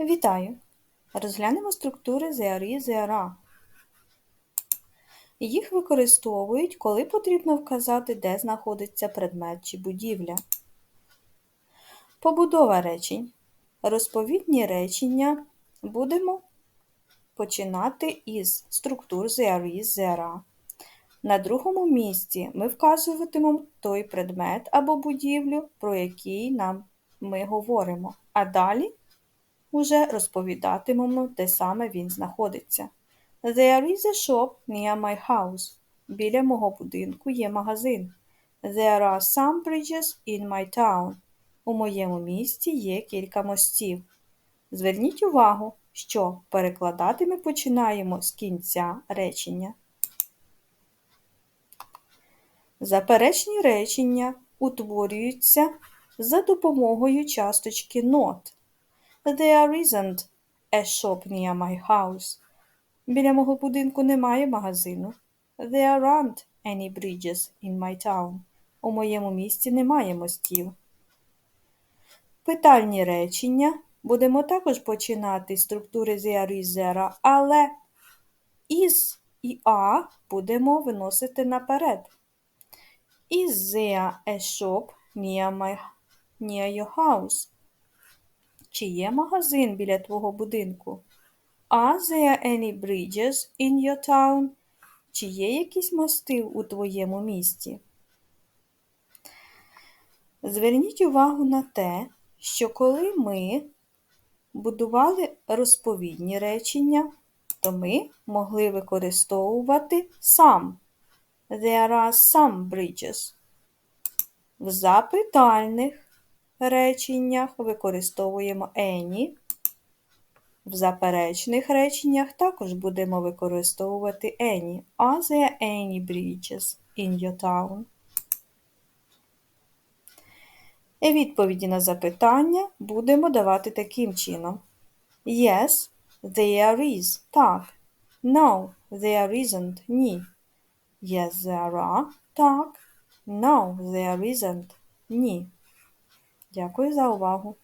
Вітаю! Розглянемо структури there is. Їх використовують, коли потрібно вказати, де знаходиться предмет чи будівля. Побудова речень. Розповідні речення будемо починати із структур there is. На другому місці ми вказуватимемо той предмет або будівлю, про який нам ми говоримо. А далі уже розповідатимемо, де саме він знаходиться. There is a shop near my house. Біля мого будинку є магазин. There are some bridges in my town. У моєму місті є кілька мостів. Зверніть увагу, що перекладати ми починаємо з кінця речення. Заперечні речення утворюються за допомогою часточки not. There isn't a shop near my house. Біля мого будинку немає магазину. There aren't any bridges in my town. У моєму місті немає мостів. Питальні речення будемо також починати з структури there is, there але is і a будемо виносити наперед. Is there a shop near, my, near your house? Чи є магазин біля твого будинку? Are there any bridges in your town? Чи є якісь мости у твоєму місті? Зверніть увагу на те, що коли ми будували розповідні речення, то ми могли використовувати some. There are some bridges. В запитальних реченнях використовуємо any. В заперечних реченнях також будемо використовувати any. Are there any bridges in your town? І відповіді на запитання будемо давати таким чином. Yes, there is. Так. No, there isn't. Ні. Yes, there are. Так. No, there isn't. Ні. Дякую за увагу.